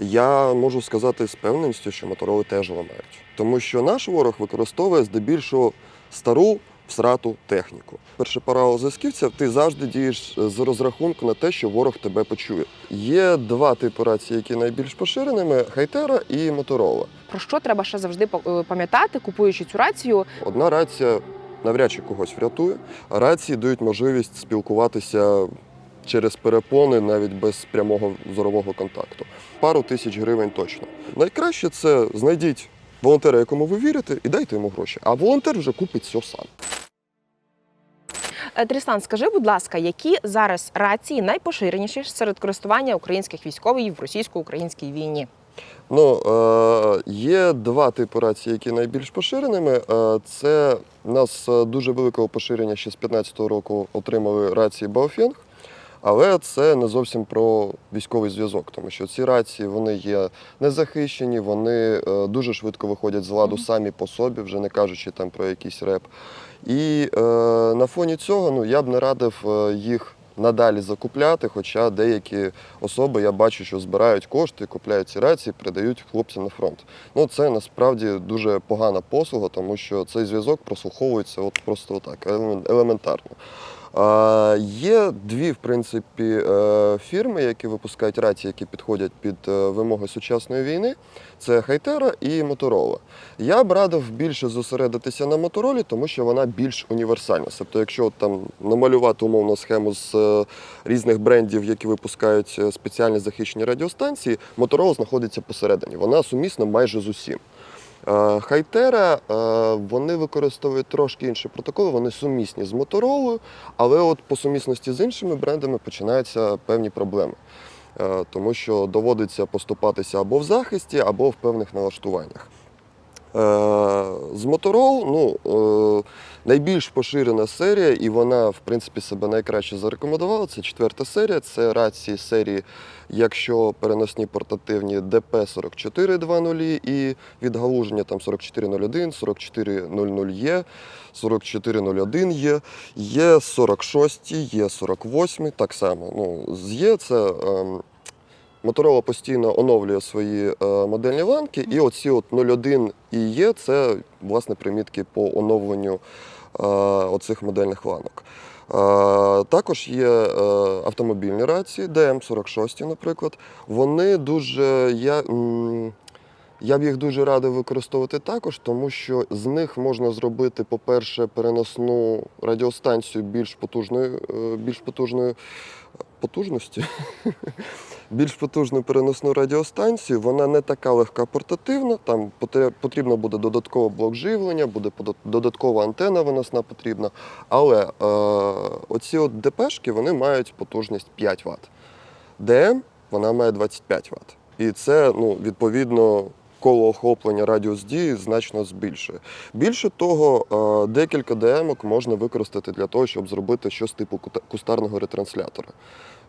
Я можу сказати з певністю, що мотороли теж ламають. Тому що наш ворог використовує здебільшого стару всрату техніку. Перше правило зв'язківця ти завжди дієш з розрахунку на те, що ворог тебе почує. Є два типи рації, які найбільш поширеними: Хайтера і Моторола. Про що треба ще завжди е, пам'ятати, купуючи цю рацію? Одна рація навряд чи когось врятує, рації дають можливість спілкуватися через перепони навіть без прямого зорового контакту. Пару тисяч гривень точно. Найкраще це знайдіть волонтера, якому ви вірите, і дайте йому гроші. А волонтер вже купить все сам. Е, Трістан, скажи, будь ласка, які зараз рації найпоширеніші серед користування українських військових в російсько-українській війні? Ну, е, є два типи рацій, які найбільш поширеними. Е, це у нас дуже великого поширення ще з 15-го року отримали рації Baofeng, але це не зовсім про військовий зв'язок, тому що ці рації вони є незахищені, вони е, дуже швидко виходять з ладу самі по собі, вже не кажучи там про якийсь реп. І е, на фоні цього ну, я б не радив е, їх надалі закупляти, хоча деякі особи я бачу, що збирають кошти, купляють ці рації, передають хлопцям на фронт. Ну це насправді дуже погана послуга, тому що цей зв'язок прослуховується от просто отак, елементарно. Є дві, в принципі, е, фірми, які випускають рації, які підходять під е, вимоги сучасної війни. Це Хайтера і Моторола. Я б радив більше зосередитися на моторолі, тому що вона більш універсальна. Тобто, якщо там намалювати умовно схему з е, різних брендів, які випускають спеціальні захищені радіостанції, Моторола знаходиться посередині. Вона сумісна майже з усім. Е, Хайтера е, вони використовують трошки інші протоколи, вони сумісні з моторолою, але от по сумісності з іншими брендами починаються певні проблеми. Е, Тому що доводиться поступатися або в захисті, або в певних налаштуваннях. Е, З Motorola, ну, е, найбільш поширена серія, і вона, в принципі, себе найкраще зарекомендувала. Це четверта серія. Це рації серії, якщо переносні портативні DP4420 і відгалуження там 4401, 4400 є, 4401 є, є 46, є 48, так само. Ну, з є це. ем, Моторола постійно оновлює свої е, модельні ланки, і оці от 01 і є це власне примітки по оновленню е, оцих модельних ланок. Е, також є автомобільні рації, DM46, наприклад. Вони дуже. Я, я б їх дуже радив використовувати також, тому що з них можна зробити, по-перше, переносну радіостанцію більш потужної, більш потужної потужності. Більш потужну переносну радіостанцію, вона не така легка портативна. Там потрібно буде додатково блок живлення, буде додаткова антена виносна потрібна. Але е, оці от ДПшки вони мають потужність 5 Вт. ДМ вона має 25 Вт. І це ну, відповідно коло охоплення радіус дії значно збільшує. Більше того, е, декілька ДМок можна використати для того, щоб зробити щось типу кустарного ретранслятора.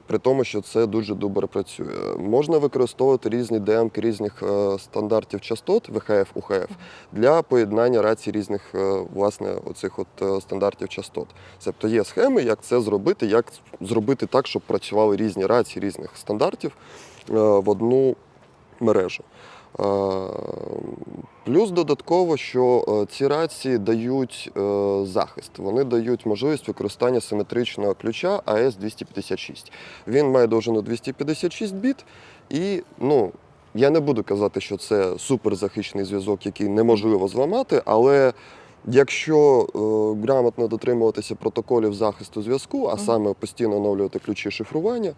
При тому, що це дуже добре працює. Можна використовувати різні ДМки різних е, стандартів частот ВХФ, УХФ для поєднання рацій різних е, власне оцих от стандартів частот. Тобто є схеми, як це зробити, як зробити так, щоб працювали різні рації різних стандартів в одну мережу. Е, Плюс додатково, що е, ці рації дають е, захист. Вони дають можливість використання симетричного ключа AS256. Він має довжину 256 біт, і ну, я не буду казати, що це суперзахищений зв'язок, який неможливо зламати, але якщо е, грамотно дотримуватися протоколів захисту зв'язку, а саме постійно оновлювати ключі шифрування,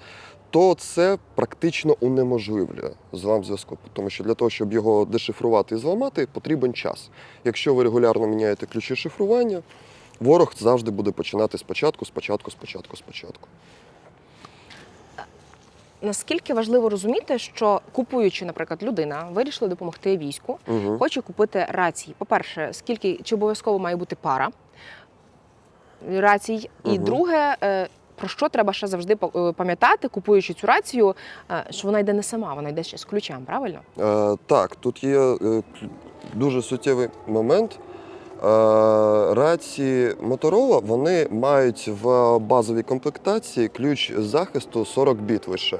то це практично унеможливлює злам зв'язку. Тому що для того, щоб його дешифрувати і зламати, потрібен час. Якщо ви регулярно міняєте ключі шифрування, ворог завжди буде починати спочатку, спочатку, спочатку, спочатку. Наскільки важливо розуміти, що купуючи, наприклад, людина вирішила допомогти війську, Угу. хоче купити рації. По-перше, скільки чи обов'язково має бути пара рацій? І Мгм. друге, е, про що треба ще завжди е, пам'ятати, купуючи цю рацію, е, що вона йде не сама, вона йде ще з ключем, правильно? Е, так, тут є е, дуже суттєвий момент. Рації Motorola вони мають в базовій комплектації ключ захисту 40 біт лише.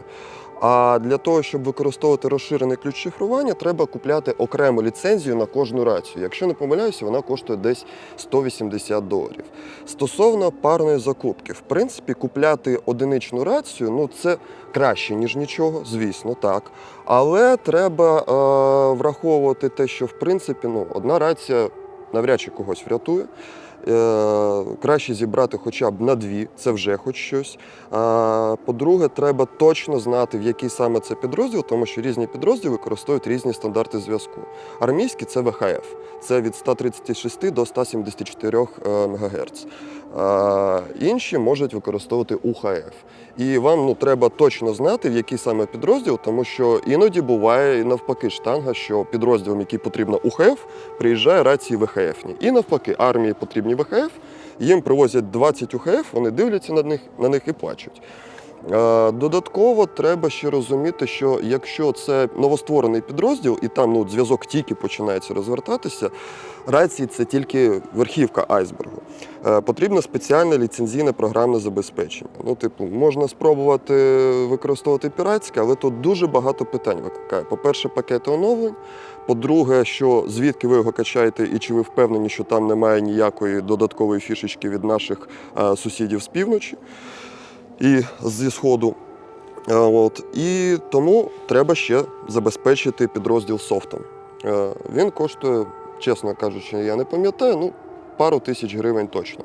А для того, щоб використовувати розширений ключ шифрування, треба купляти окрему ліцензію на кожну рацію. Якщо не помиляюся, вона коштує десь 180 доларів. Стосовно парної закупки, в принципі, купляти одиничну рацію ну це краще, ніж нічого, звісно, так. Але треба е, враховувати те, що в принципі ну, одна рація навряд чи когось врятує. Е, краще зібрати хоча б на дві, це вже хоч щось. По-друге, треба точно знати, в який саме це підрозділ, тому що різні підрозділи використовують різні стандарти зв'язку. Армійський це ВХФ, це від 136 до 174 МГц. Інші можуть використовувати УХФ. І вам ну, треба точно знати, в який саме підрозділ, тому що іноді буває і навпаки штанга, що підрозділом, який потрібно УХФ, приїжджає рації ВХФні. І навпаки, армії потрібні ВХФ, їм привозять 20 УХФ, вони дивляться на них, на них і плачуть. Е, Додатково треба ще розуміти, що якщо це новостворений підрозділ і там ну, зв'язок тільки починається розвертатися, рації це тільки верхівка айсбергу. Е, Потрібно спеціальне ліцензійне програмне забезпечення. Ну, типу, можна спробувати використовувати піратське, але тут дуже багато питань викликає. По-перше, пакети оновлень. По-друге, що звідки ви його качаєте, і чи ви впевнені, що там немає ніякої додаткової фішечки від наших е, сусідів з півночі і зі сходу. Е, От. І тому треба ще забезпечити підрозділ софтом. Е, Він коштує, чесно кажучи, я не пам'ятаю, ну, пару тисяч гривень точно.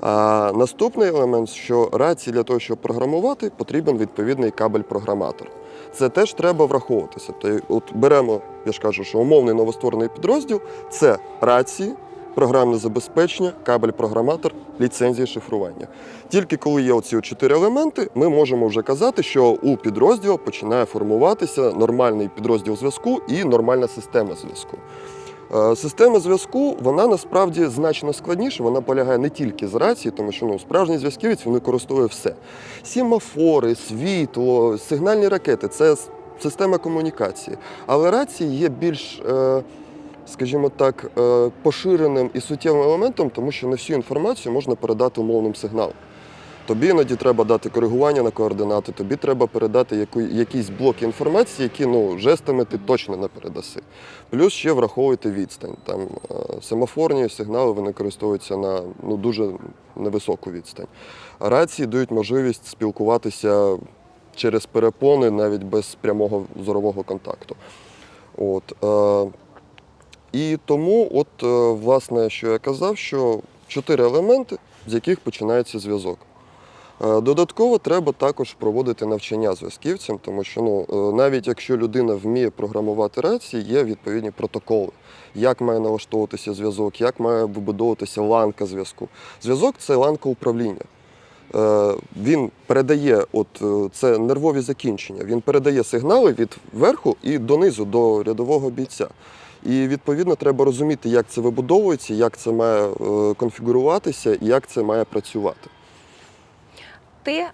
А наступний елемент, що рації для того, щоб програмувати, потрібен відповідний кабель-програматор. Це теж треба враховуватися. Тобто, от беремо, я ж кажу, що умовний новостворений підрозділ це рації, програмне забезпечення, кабель-програматор, ліцензія шифрування. Тільки коли є оці чотири елементи, ми можемо вже казати, що у підрозділу починає формуватися нормальний підрозділ зв'язку і нормальна система зв'язку. Е, Система зв'язку вона насправді значно складніша. Вона полягає не тільки з рації, тому що ну, справжній зв'язківець він використовує все: сімафори, світло, сигнальні ракети це система комунікації. Але рації є більш, е, скажімо так, е, поширеним і суттєвим елементом, тому що не всю інформацію можна передати умовним сигналом. Тобі іноді треба дати коригування на координати, тобі треба передати яку, якісь блоки інформації, які ну, жестами ти точно не передаси. Плюс ще враховуйте відстань. Там е, семафорні сигнали вони користуються на ну, дуже невисоку відстань. Рації дають можливість спілкуватися через перепони навіть без прямого зорового контакту. От, е, і тому, от, е, власне, що я казав, що чотири елементи, з яких починається зв'язок. Е, Додатково треба також проводити навчання зв'язківцям, тому що ну, е, навіть якщо людина вміє програмувати рації, є відповідні протоколи, як має налаштовуватися зв'язок, як має вибудовуватися ланка зв'язку. Зв'язок це ланка управління. Він передає, от це нервові закінчення, він передає сигнали від верху і донизу до рядового бійця. І відповідно треба розуміти, як це вибудовується, як це має е, конфігуруватися і як це має працювати. Ти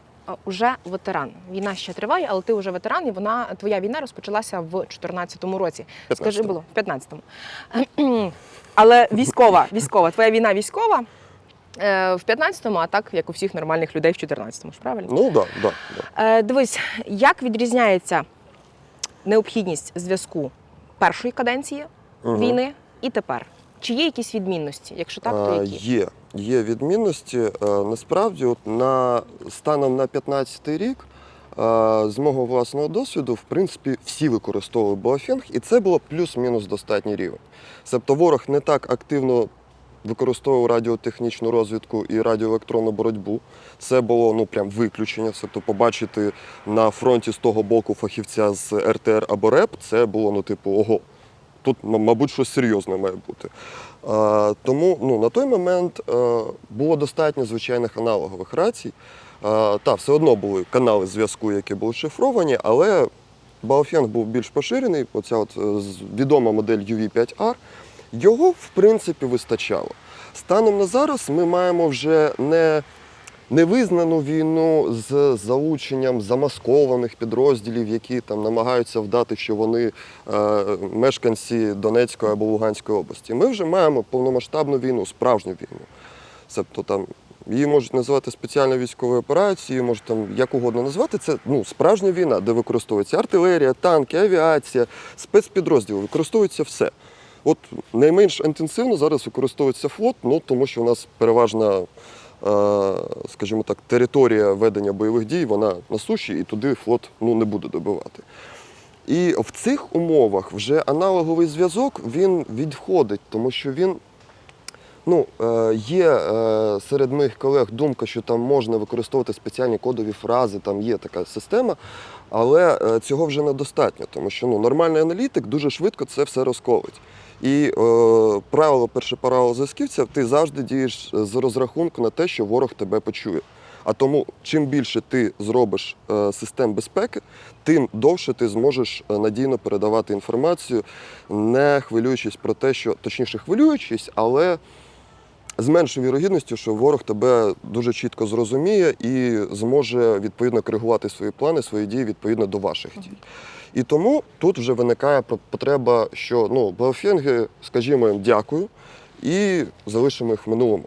вже ветеран. Війна ще триває, але ти вже ветеран, і вона твоя війна розпочалася в 2014 році. Скажи, 15-му. було в 15-му. Але військова, військова, твоя війна військова. е, В 15-му, а так як у всіх нормальних людей в 14-му ж правильно? Ну так, да, да, да. Е, Дивись, як відрізняється необхідність зв'язку першої каденції Мгм. війни і тепер? Чи є якісь відмінності? Якщо так, то які? Є, є відмінності. Е, Насправді, от на станом на 15-й рік, е, з мого власного досвіду, в принципі, всі використовували Боафінг, і це було плюс-мінус достатній рівень. Тобто ворог не так активно використовував радіотехнічну розвідку і радіоелектронну боротьбу. Це було ну прям виключення. Тобто побачити на фронті з того боку фахівця з РТР або РЕП, це було ну, типу, ого. Тут, мабуть, щось серйозне має бути. Тому ну, на той момент е, було достатньо звичайних аналогових рацій. Та, все одно були канали зв'язку, які були шифровані, але Baofeng був більш поширений. Оця от е, відома модель UV5R. Його, в принципі, вистачало. Станом на зараз ми маємо вже не невизнану війну з залученням замаскованих підрозділів, які там намагаються вдати, що вони е, мешканці Донецької або Луганської області. Ми вже маємо повномасштабну війну, справжню війну. Тобто там Її можуть називати спеціальною військовою операцією, можуть там як угодно назвати. Це ну, справжня війна, де використовується артилерія, танки, авіація, спецпідрозділи, використовується все. От найменш інтенсивно зараз використовується флот, ну тому що у нас переважна, скажімо так, територія ведення бойових дій, вона на суші, і туди флот ну, не буде добивати. І в цих умовах вже аналоговий зв'язок він відходить, тому що він Ну, е, є е, серед моїх колег думка, що там можна використовувати спеціальні кодові фрази, там є така система, але е, цього вже недостатньо, тому що ну, нормальний аналітик дуже швидко це все розковить. І е, правило, перше правило зв'язківця, ти завжди дієш з розрахунку на те, що ворог тебе почує. А тому, чим більше ти зробиш е, систем безпеки, тим довше ти зможеш е, надійно передавати інформацію, не хвилюючись про те, що точніше хвилюючись, але з меншою вірогідністю, що ворог тебе дуже чітко зрозуміє і зможе відповідно коригувати свої плани, свої дії відповідно до ваших дій. І тому тут вже виникає потреба, що ну, Баофенги, скажімо їм дякую і залишимо їх в минулому.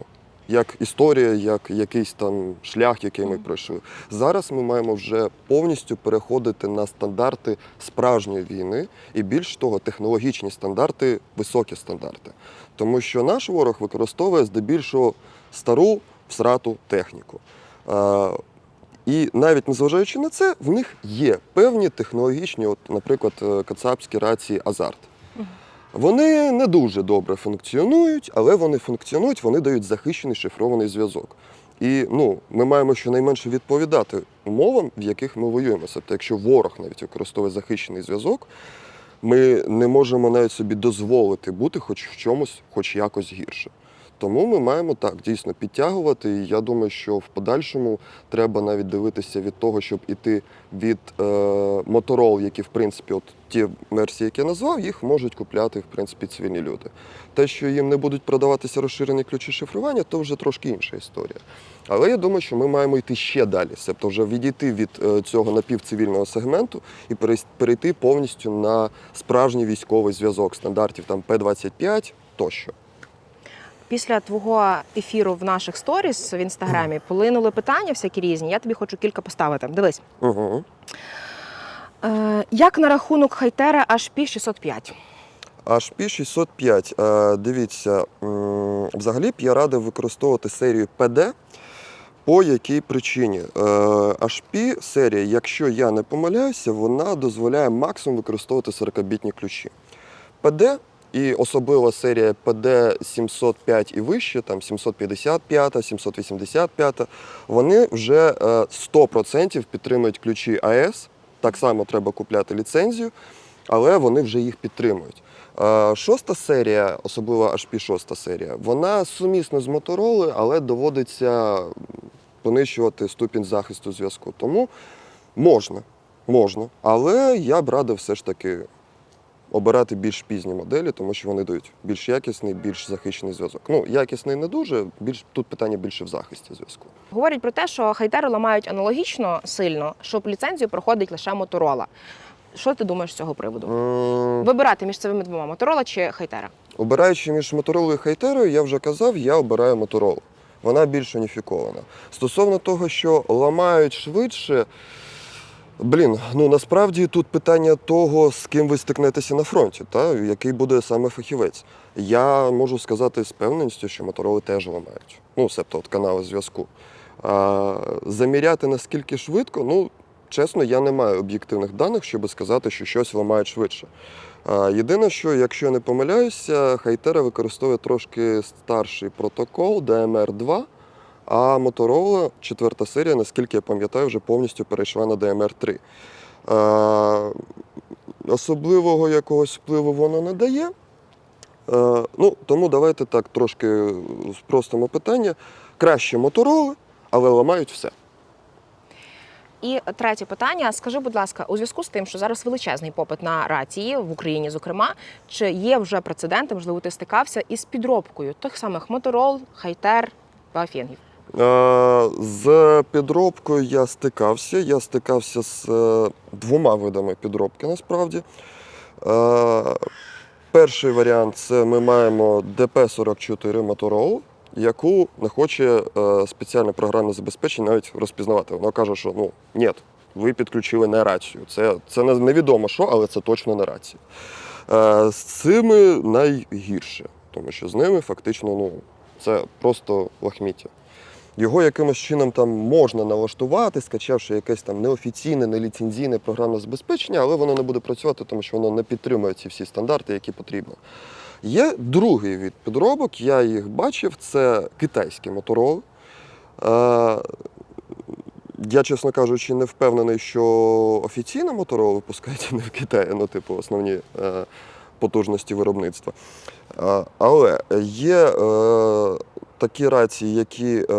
Як історія, як якийсь там шлях, який ми пройшли. Зараз ми маємо вже повністю переходити на стандарти справжньої війни, і більш того, технологічні стандарти, високі стандарти. Тому що наш ворог використовує здебільшого стару всрату техніку. І навіть незважаючи на це, в них є певні технологічні, от, наприклад, е, кацапські рації Азарт. Вони не дуже добре функціонують, але вони функціонують, вони дають захищений шифрований зв'язок. І ну, ми маємо щонайменше відповідати умовам, в яких ми воюємо. Тобто, якщо ворог навіть використовує захищений зв'язок, ми не можемо навіть собі дозволити бути хоч в чомусь, хоч якось гірше. Тому ми маємо так дійсно підтягувати. І я думаю, що в подальшому треба навіть дивитися від того, щоб іти від е, які в принципі, от ті версії, які я назвав, їх можуть купляти в принципі цивільні люди. Те, що їм не будуть продаватися розширені ключі шифрування, то вже трошки інша історія. Але я думаю, що ми маємо йти ще далі, тобто вже відійти від е, цього напівцивільного сегменту і перейти повністю на справжній військовий зв'язок стандартів там П-25 тощо. Після твого ефіру в наших сторіс в інстаграмі полинули питання всякі різні. Я тобі хочу кілька поставити. Дивись, Угу. е, як на рахунок хайтера HP 605? HP 605. Е, Дивіться, взагалі б я радив використовувати серію PD. По якій причині? Е, HP серія, якщо я не помиляюся, вона дозволяє максимум використовувати 40-бітні ключі. PD і особливо серія PD 705 і вище, там 755, 785, вони вже е, 100% підтримують ключі AES. Так само треба купляти ліцензію, але вони вже їх підтримують. Е, Шоста серія, особливо HP 6 серія, вона сумісна з Motorola, але доводиться понищувати ступінь захисту зв'язку. Тому можна, можна. Але я б радив все ж таки обирати більш пізні моделі, тому що вони дають більш якісний, більш захищений зв'язок. Ну, якісний не дуже, більш тут питання більше в захисті зв'язку. Говорять про те, що хайтери ламають аналогічно сильно, щоб ліцензію проходить лише Моторола. Що ти думаєш з цього приводу? М, Вибирати між цими двома Моторола чи хайтера? Обираючи між Моторолою і Хайтерою, я вже казав, я обираю Моторолу. Вона більш уніфікована. Стосовно того, що ламають швидше, блін, ну насправді тут питання того, з ким ви стикнетеся на фронті, та який буде саме фахівець. Я можу сказати з певненістю, що мотороли теж ламають. Ну, себто от канали зв'язку. А, заміряти наскільки швидко, ну, чесно, я не маю об'єктивних даних, щоб сказати, що щось ламають швидше. А, Єдине, що якщо я не помиляюся, Хайтера використовує трошки старший протокол DMR2, а Motorola, четверта серія, наскільки я пам'ятаю, вже повністю перейшла на DMR3. А, Особливого якогось впливу воно не дає. Е, Ну, тому давайте так трошки спростимо питання. Краще Motorola, але ламають все. І третє питання: скажи, будь ласка, у зв'язку з тим, що зараз величезний попит на рації в Україні, зокрема, чи є вже прецеденти, можливо, ти стикався із підробкою тих самих Моторол, Хайтер, Баофінгів? Е, З підробкою я стикався. Я стикався з е, двома видами підробки насправді. Е, Перший варіант це ми маємо DP44 Motorola. яку не хоче спеціальне програмне забезпечення навіть розпізнавати. Воно каже, що ну ні, ви підключили не рацію. Це, це невідомо що, але це точно не рація. З цими найгірше, тому що з ними фактично ну, це просто лахміття. Його якимось чином там можна налаштувати, скачавши якесь там неофіційне, неліцензійне програмне забезпечення, але воно не буде працювати, тому що воно не підтримує ці всі стандарти, які потрібно. Є другий від підробок, я їх бачив, це китайські мотороли. Е, я, чесно кажучи, не впевнений, що офіційно Motorola випускається не в Китаї, ну, типу, основні е, потужності виробництва. Е, але є такі рації, які е,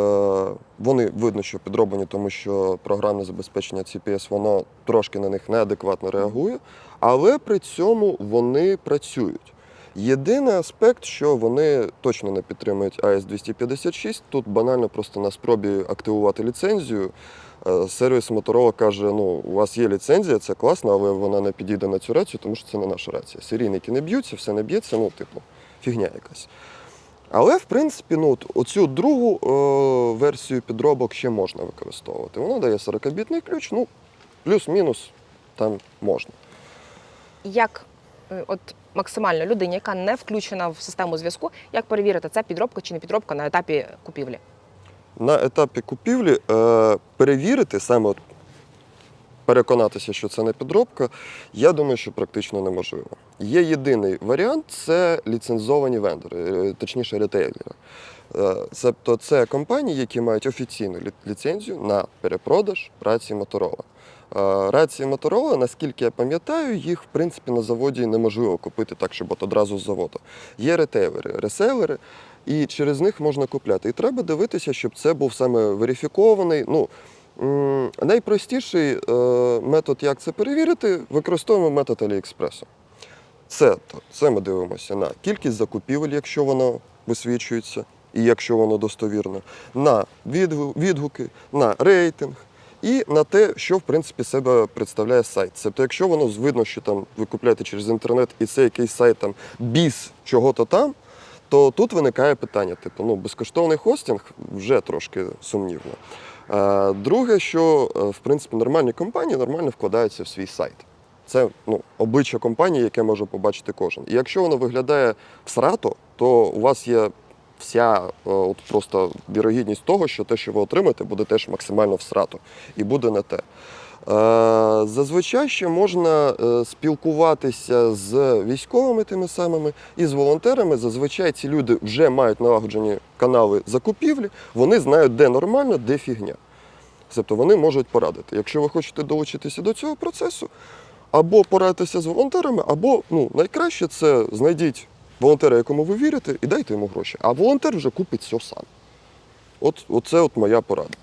вони видно, що підроблені, тому що програмне забезпечення CPS воно трошки на них неадекватно реагує, але при цьому вони працюють. Єдиний аспект, що вони точно не підтримують AS256, тут банально просто на спробі активувати ліцензію. е, Сервіс Motorola каже: ну, у вас є ліцензія, це класно, але вона не підійде на цю рацію, тому що це не наша рація. Серійники не б'ються, все не б'ється, ну, типу, фігня якась. Але, в принципі, ну, от оцю другу е, версію підробок ще можна використовувати. Вона дає 40-бітний ключ, ну, плюс-мінус там можна. Як е, от максимально людині, яка не включена в систему зв'язку, як перевірити, це підробка чи не підробка на етапі купівлі? на етапі купівлі е, перевірити, саме от переконатися, що це не підробка, я думаю, що практично неможливо. Є єдиний варіант це ліцензовані вендори, е, точніше ретейлери. Е, Тобто це компанії, які мають офіційну ліцензію на перепродаж рації Motorola. Е, Рації Motorola, наскільки я пам'ятаю, їх в принципі на заводі неможливо купити так, щоб от одразу з заводу. Є ретейлери, реселери, і через них можна купляти. І треба дивитися, щоб це був саме верифікований. Ну, найпростіший е, метод, як це перевірити, використовуємо метод Аліекспресу. Це, це ми дивимося на кількість закупівель, якщо воно висвічується, і якщо воно достовірно, на відгуки, на рейтинг. І на те, що в принципі себе представляє сайт. Тобто, якщо воно видно, що там ви купляєте через інтернет, і це якийсь сайт там біс чого-то там, то тут виникає питання: типу, ну безкоштовний хостинг вже трошки сумнівно. Е, Друге, що е, в принципі нормальні компанії нормально вкладаються в свій сайт. Це ну, обличчя компанії, яке може побачити кожен. І якщо воно виглядає всрато, то у вас є вся е, от просто вірогідність того, що те, що ви отримаєте, буде теж максимально всрато і буде не те. Е, Зазвичай ще можна е, спілкуватися з військовими тими самими і з волонтерами. Зазвичай ці люди вже мають налагоджені канали закупівлі, вони знають, де нормально, де фігня. Тобто вони можуть порадити. Якщо ви хочете долучитися до цього процесу, або порадитися з волонтерами, або ну, найкраще це знайдіть волонтера, якому ви вірите, і дайте йому гроші. А волонтер вже купить все сам. От, оце от моя порада.